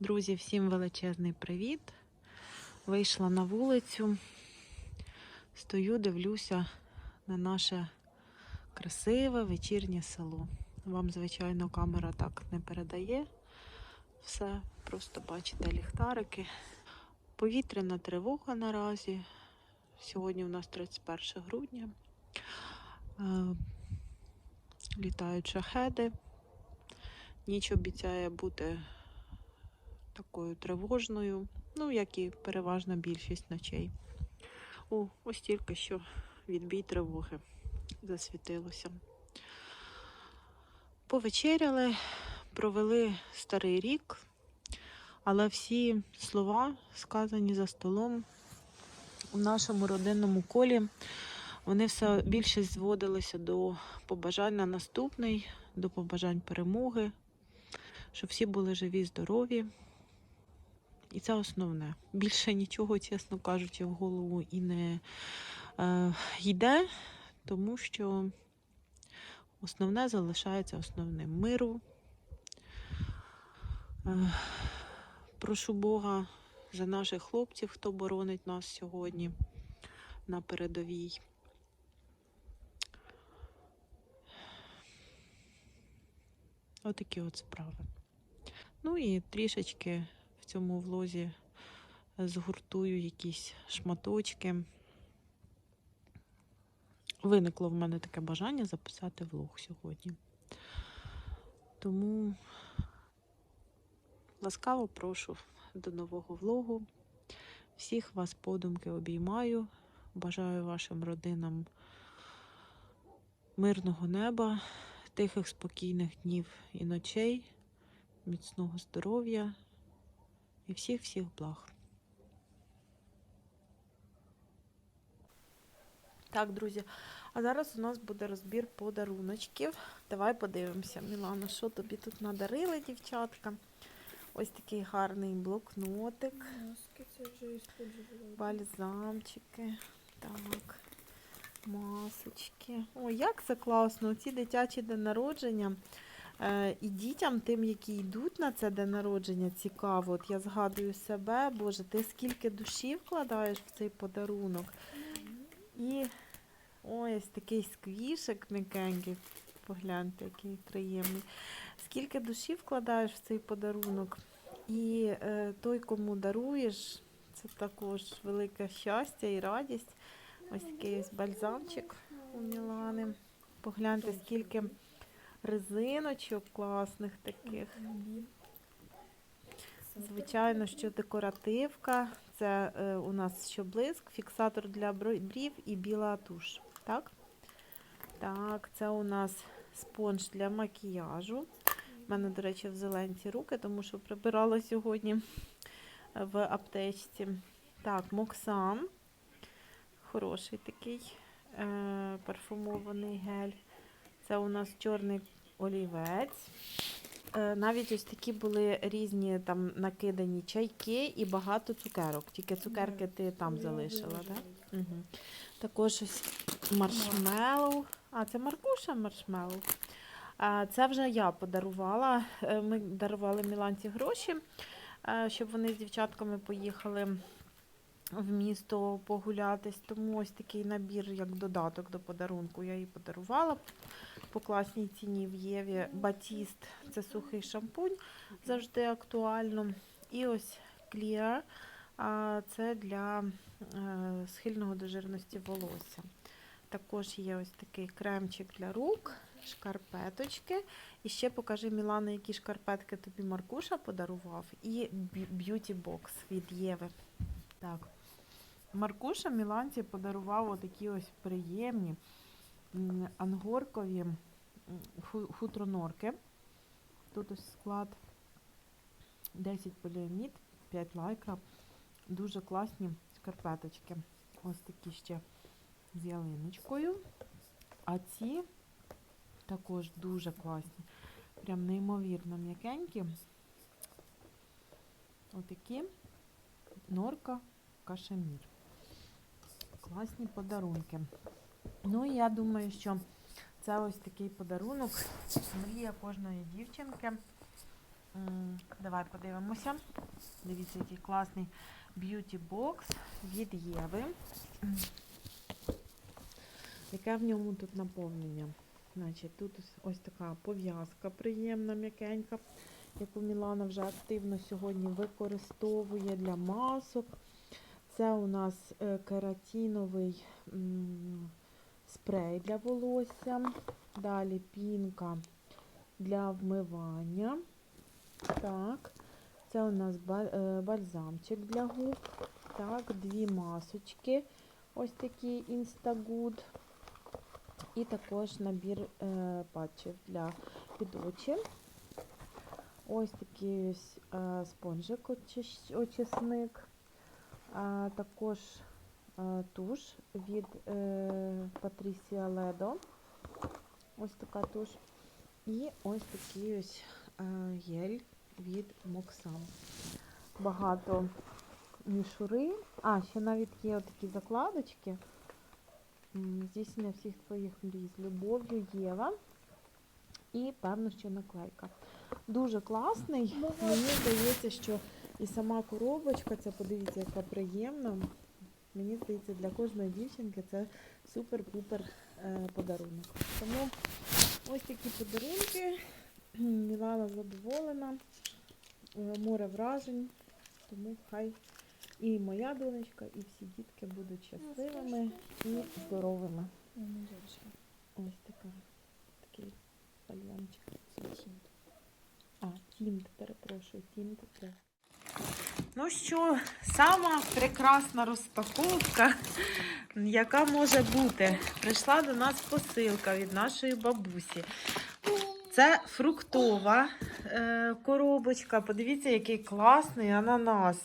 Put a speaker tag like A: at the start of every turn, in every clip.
A: Друзі, всім величезний привіт. Вийшла на вулицю, стою, дивлюся на наше красиве вечірнє село. Вам, звичайно, камера так не передає все, просто бачите ліхтарики. Повітряна тривога наразі. Сьогодні у нас 31 грудня. Е, Літають шахеди. Ніч обіцяє бути такою тривожною, ну, як і переважна більшість ночей. О, ось тільки що відбій тривоги засвітилося. Повечеряли, провели старий рік, але всі слова, сказані за столом у нашому родинному колі, вони все більше зводилися до побажань на наступний, до побажань перемоги, щоб всі були живі, здорові. І це основне. Більше нічого, чесно кажучи, в голову і не е, йде, тому що основне залишається основним миру. Е, прошу Бога за наших хлопців, хто боронить нас сьогодні на передовій. Отакі от справи. Ну і трішечки цьому влозі згуртую якісь шматочки. Виникло в мене таке бажання записати влог сьогодні. Тому ласкаво прошу до нового влогу. Всіх вас подумки обіймаю. Бажаю вашим родинам мирного неба, тихих, спокійних днів і ночей, міцного здоров'я і всіх-всіх благ. Так, друзі, а зараз у нас буде розбір подаруночків. Давай подивимося, Мілана, що тобі тут надарили, дівчатка. Ось такий гарний блокнотик,
B: Маски це вже
A: бальзамчики. Так, масочки. О, як це класно! Ці дитячі день народження. Е, і дітям, тим, які йдуть на це день народження, цікаво. От я згадую себе, Боже, ти скільки душі вкладаєш в цей подарунок. І ось такий сквішик м'якенький. Погляньте, який приємний. Скільки душі вкладаєш в цей подарунок. І е, той, кому даруєш, це також велике щастя і радість. Ось такий бальзамчик у Мілани. Погляньте, скільки резиночок класних таких. Звичайно, що декоративка. Це е, у нас що блиск, фіксатор для брів і біла туш. Так? Так, це у нас спонж для макіяжу. У мене, до речі, в зеленці руки, тому що прибирала сьогодні в аптечці. Так, Моксан. Хороший такий е, парфумований гель. Це у нас чорний олівець. Е, Навіть ось такі були різні там накидані чайки і багато цукерок. Тільки цукерки ти там залишила, так? Угу. Також ось маршмеллоу. А, це Маркуша маршмеллоу. Це вже я подарувала. Е, Ми дарували Міланці гроші, е, щоб вони з дівчатками поїхали в місто погулятись. Тому ось такий набір, як додаток до подарунку, я їй подарувала по класній ціні в Єві. Батіст це сухий шампунь, завжди актуально. І ось Clear, це для е, схильного до жирності волосся. Також є ось такий кремчик для рук, шкарпеточки. І ще покажи, Мілана, які шкарпетки тобі Маркуша подарував. І б'юті бокс від Єви. Так. Маркуша Міланці подарував отакі ось приємні ангоркові м, ху- хутронорки. Тут ось склад 10 поліамід, 5 лайкра. Дуже класні шкарпеточки. Ось такі ще з ялиночкою. А ці також дуже класні. Прям неймовірно м'якенькі. Отакі норка кашемір. Класні подарунки. Ну і я думаю, що це ось такий подарунок. Мрія кожної дівчинки. Давай подивимося. Дивіться, який класний б'юті бокс від Єви. Яке в ньому тут наповнення? Значить, тут ось- така пов'язка приємна, м'якенька, яку Мілана вже активно сьогодні використовує для масок. Це у нас е, кератиновий м, спрей для волосся. Далі пінка для вмивання. Так, це у нас е, бальзамчик для губ. Так, дві масочки. Ось такі Instagood. І також набір е, патчів для під очі. Ось такий ось е, спонжик очисник. А, також е, туш від е, Patricia Ledo. Ось така туш. І ось такий ось е, гель від Moxam. Багато мішури. А, ще навіть є такі закладочки. Здійснення всіх твоїх мрій з любов'ю Єва. І певно, що наклейка. Дуже класний. Мені здається, що і сама коробочка, це подивіться, яка приємна. Мені здається, для кожної дівчинки це супер-пупер е, подарунок. Тому ось такі подарунки. Мілана задоволена, е, море вражень. Тому хай і моя донечка, і всі дітки будуть щасливими і здоровими. Ось така, такий бальзамчик. А, тінт, перепрошую, тінт. Ну що, сама прекрасна розпаковка, яка може бути. Прийшла до нас посилка від нашої бабусі. Це фруктова е, коробочка. Подивіться, який класний ананас.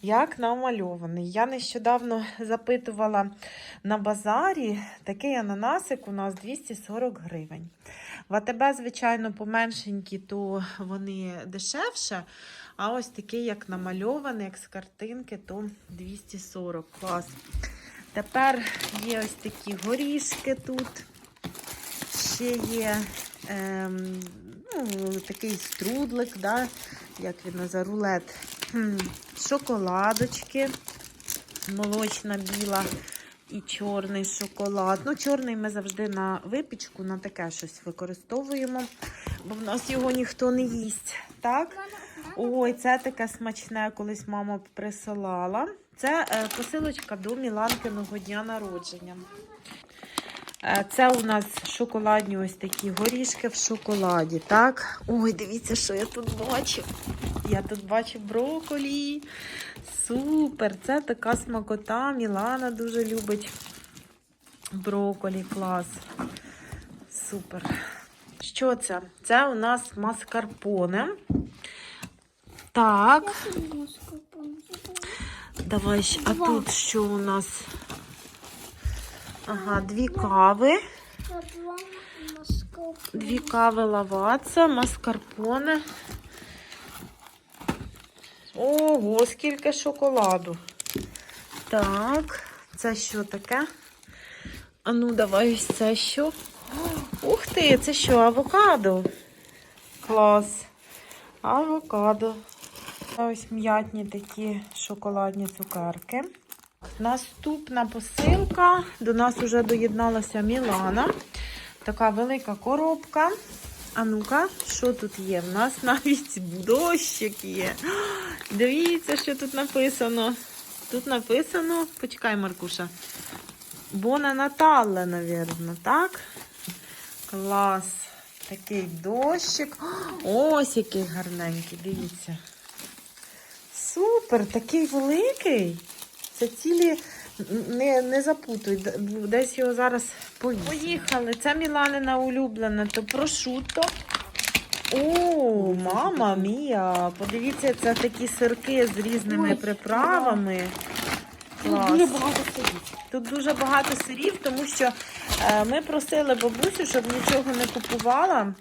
A: Як намальований. Я нещодавно запитувала на базарі такий ананасик у нас 240 гривень. В АТБ, звичайно, поменшенькі, то вони дешевше. А ось такий, як намальований, як з картинки, то 240 клас. Тепер є ось такі горішки тут. Ще є ем, ну, такий струдлик, да, як він називає, рулет. Шоколадочки, молочна біла і чорний шоколад. Ну, чорний ми завжди на випічку, на таке щось використовуємо, бо в нас його ніхто не їсть. Так? Ой, це таке смачне, колись мама присилала. Це е, посилочка до Міланкиного дня народження. Е, Це у нас шоколадні ось такі горішки в шоколаді, так? Ой, дивіться, що я тут бачу. Я тут бачу броколі. Супер! Це така смакота. Мілана дуже любить броколі. Клас. Супер. Що це? Це у нас маскарпоне. Так, давай. А тут що у нас? Ага, дві кави. Дві кави лаваца, маскарпоне. Ого, скільки шоколаду. Так, це що таке? А ну, давай ось це що? Ух ти, це що, авокадо? Клас. Авокадо. Ось м'ятні такі шоколадні цукерки. Наступна посилка. До нас вже доєдналася Мілана. Така велика коробка. А ну-ка, що тут є? В нас навіть дощик є. Дивіться, що тут написано. Тут написано, почекай, Маркуша. Бона Натале, навірно, так? Клас. Такий дощик. Ось який гарненький, дивіться. Супер, такий великий. Це цілі не, не запутуй, десь його зараз поїхали. Поїхали. Це Міланина улюблена, то прошутто. О, мама мія! Подивіться, це такі сирки з різними
B: Ой,
A: приправами. Клас.
B: Дуже багато сидіть.
A: Тут дуже багато сирів, тому що е, ми просили бабусю, щоб нічого не купувала.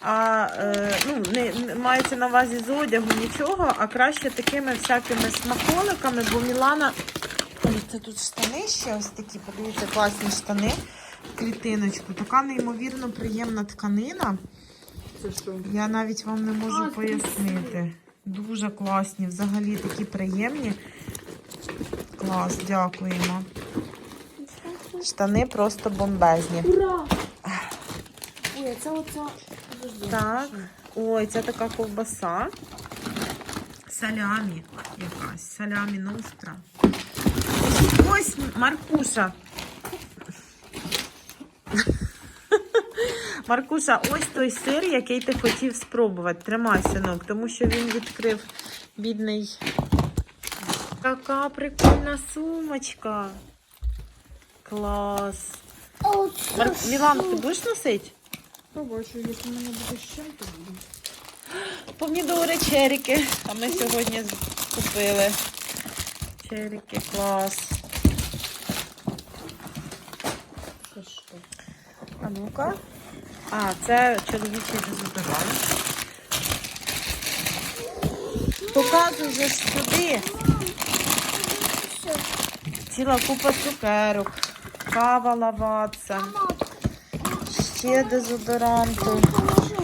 A: А е, ну, не, не мається на увазі з одягу нічого, а краще такими всякими смаколиками, бо Мілана. Ой, це тут штани ще ось такі, подивіться, класні штани. в Клітиночку. Така неймовірно приємна тканина.
B: Це що?
A: Я навіть вам не можу пояснити. Дуже класні, взагалі такі приємні. Клас, дякуємо. Штани просто бомбезні.
B: Ура! Ой, це оця.
A: Так. Ой, це така ковбаса. Салямі якась. Салямі ностра. Ось Маркуша. Маркуша, ось той сир, який ти хотів спробувати. Тримай, синок, тому що він відкрив бідний. Яка прикольна сумочка. Клас. Мілан, ти будеш носити?
B: Побачу, якщо в мене буде ще, то буду.
A: Помідори, черіки. А ми сьогодні купили. Черіки, клас.
B: Це що?
A: А ну-ка. А, це чоловічий дезодорант. Показуй же ж сюди. Ціла купа цукерок. Кава лаватса. Ще дезодоранти.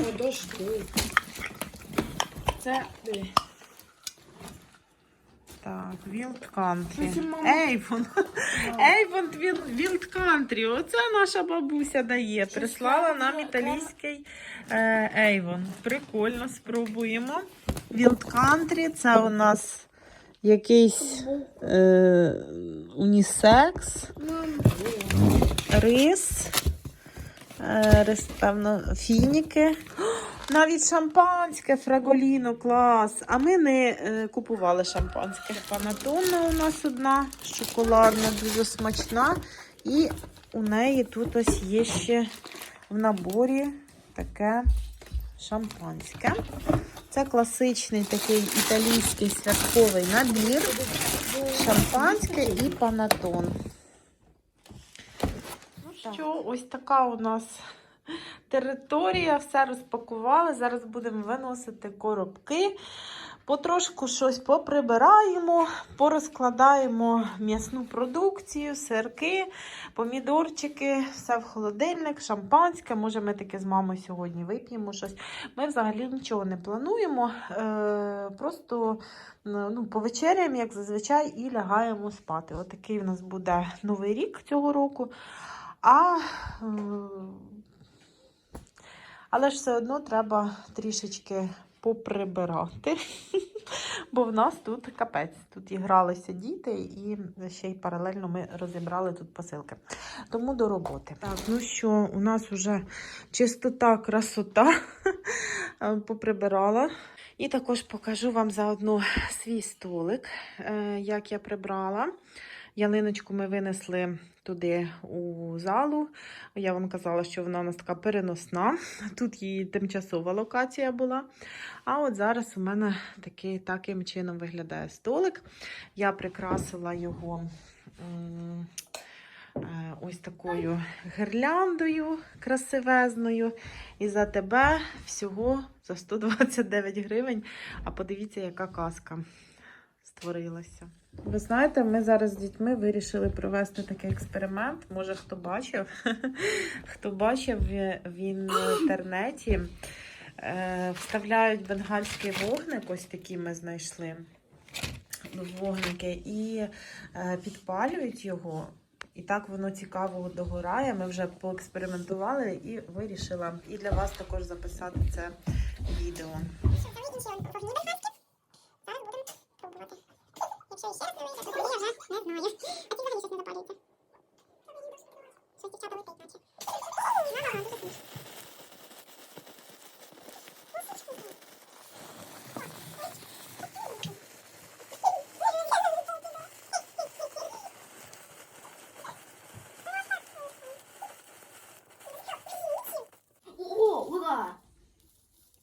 B: Подожди. Це диви.
A: Так, Wild Country. Avon. Avon Wild- Country. Оце наша бабуся дає. Прислала нам італійський е, Avon. Прикольно, спробуємо. Wild Country це у нас якийсь е, унісекс, рис, певно, фініки. Навіть шампанське, фраголіно, клас. А ми не е, купували шампанське. Панатонна у нас одна шоколадна, дуже смачна. І у неї тут ось є ще в наборі таке шампанське. Це класичний такий італійський святковий набір. Шампанське і панатон. Що, ось така у нас територія, все розпакували. Зараз будемо виносити коробки. Потрошку щось поприбираємо, порозкладаємо м'ясну продукцію, сирки, помідорчики, все в холодильник, шампанське. Може, ми таке з мамою сьогодні вип'ємо щось. Ми взагалі нічого не плануємо. Е, просто ну, повечеряємо, як зазвичай, і лягаємо спати. Отакий у нас буде новий рік цього року. А але ж все одно треба трішечки поприбирати, бо в нас тут капець. Тут і гралися діти, і ще й паралельно ми розібрали тут посилки. Тому до роботи. Так, ну що, у нас вже чистота, красота поприбирала. І також покажу вам заодно свій столик, е, як я прибрала. Ялиночку ми винесли туди у залу. Я вам казала, що вона у нас така переносна. Тут її тимчасова локація була. А от зараз у мене такий, таким чином виглядає столик. Я прикрасила його е, ось такою гирляндою красивезною. І за тебе всього за 129 гривень. А подивіться, яка казка створилася. Ви знаєте, ми зараз з дітьми вирішили провести такий експеримент. Може, хто бачив? Хто бачив в в інтернеті, е, вставляють бенгальський вогник, ось такий ми знайшли вогники, і е, підпалюють його. І так воно цікаво догорає. Ми вже поекспериментували і вирішила і для вас також записати це відео.
C: А ті взагалі не запалюється. Щось дівчата.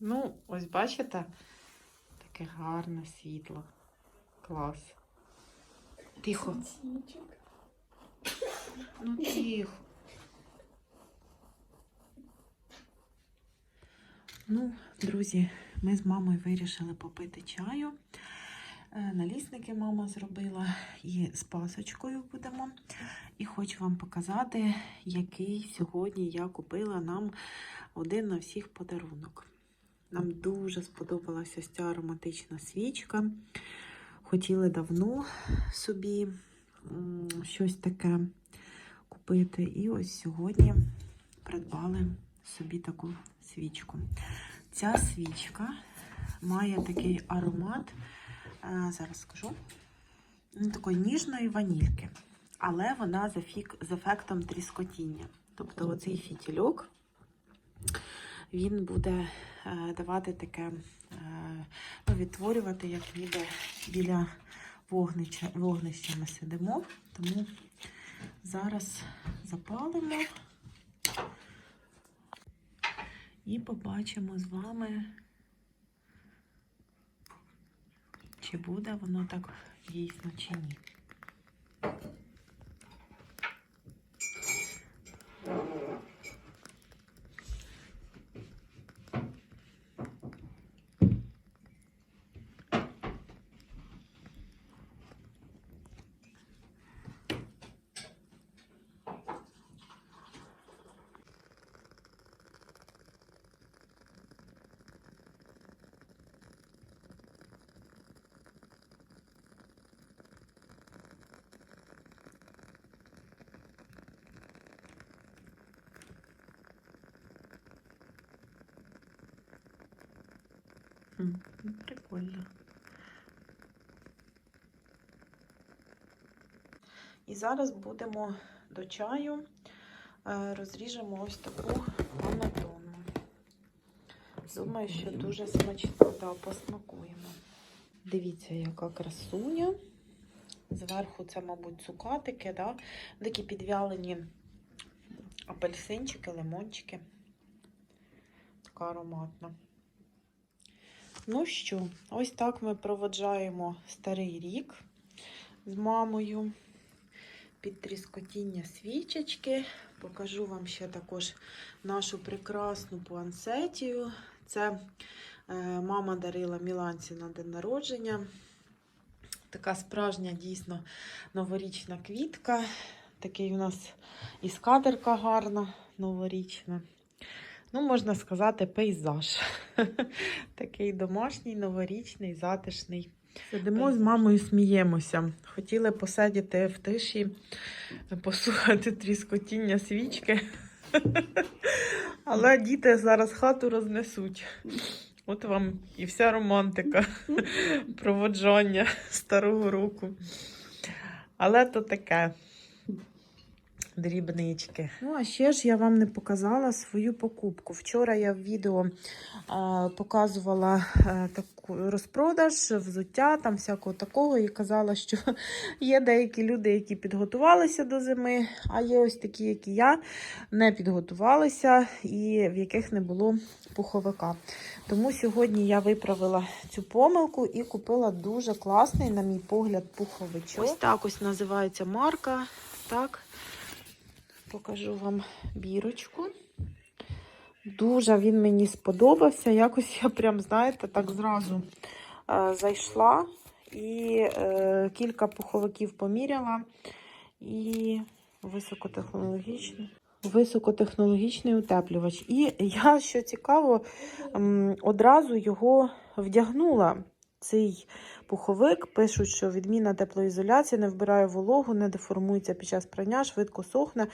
A: Ну, ось бачите, таке гарне світло. Клас. Тихо. Ну, тихо. Ну, друзі, ми з мамою вирішили попити чаю. Е, Налісники мама зробила і з пасочкою будемо. І хочу вам показати, який сьогодні я купила нам один на всіх подарунок. Нам дуже сподобалася ця ароматична свічка. Хотіли давно собі щось таке купити. І ось сьогодні придбали собі таку свічку. Ця свічка має такий аромат, е, зараз скажу, ну, такої ніжної ванільки, але вона з, ефік, з ефектом тріскотіння. Тобто оцей фітільок, він буде давати таке, е, ну, відтворювати, як ніби біля вогнища, вогнища ми сидимо. Тому зараз запалимо і побачимо з вами, чи буде воно так дійсно чи ні. Прикольно. І зараз будемо до чаю е, розріжемо ось таку анатону. Думаю, що дуже смачно та посмакуємо. Дивіться, яка красуня. Зверху це, мабуть, цукатики, да? такі підвялені апельсинчики, лимончики. Така ароматна. Ну що, ось так ми проводжаємо старий рік з мамою під тріскотіння свічечки. Покажу вам ще також нашу прекрасну пуансетію. Це е, мама дарила Міланці на день народження. Така справжня, дійсно новорічна квітка. Такий у нас і скатерка гарна, новорічна. Ну, можна сказати, пейзаж. Такий домашній, новорічний, затишний. Сидимо з мамою, сміємося. Хотіли посидіти в тиші, послухати тріскотіння свічки. Але діти зараз хату рознесуть. От вам і вся романтика проводжання старого року. Але то таке. Дрібнички. Ну, а ще ж я вам не показала свою покупку. Вчора я в відео а, показувала а, таку розпродаж, взуття, там всякого такого, і казала, що є деякі люди, які підготувалися до зими, а є ось такі, як і я, не підготувалися і в яких не було пуховика. Тому сьогодні я виправила цю помилку і купила дуже класний, на мій погляд, пуховичок. Ось так ось називається марка. Так. Покажу вам бірочку. Дуже він мені сподобався. Якось я прям, знаєте, так зразу е, зайшла і е, кілька пуховиків поміряла. І високотехнологічний. Високотехнологічний утеплювач. І я, що цікаво, одразу його вдягнула. Цей пуховик пишуть, що відмінна теплоізоляція не вбирає вологу, не деформується під час прання, швидко сохне.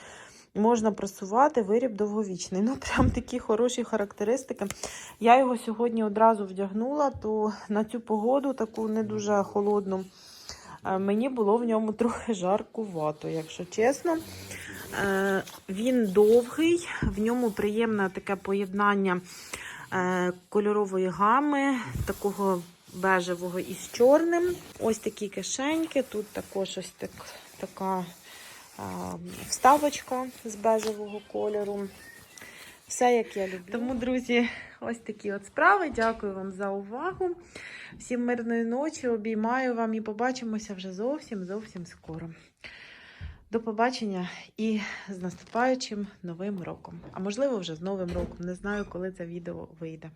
A: Можна просувати виріб довговічний. Ну, прям такі хороші характеристики. Я його сьогодні одразу вдягнула, то на цю погоду, таку не дуже холодну, е, мені було в ньому трохи жаркувато, якщо чесно. Е, Він довгий, в ньому приємне таке поєднання е, кольорової гами, такого бежевого із чорним. Ось такі кишеньки. Тут також ось так, така а, вставочка з бежевого кольору. Все, як я люблю. Тому, друзі, ось такі от справи. Дякую вам за увагу. Всім мирної ночі, обіймаю вам і побачимося вже зовсім зовсім скоро. До побачення і з наступаючим новим роком. А можливо, вже з новим роком. Не знаю, коли це відео вийде.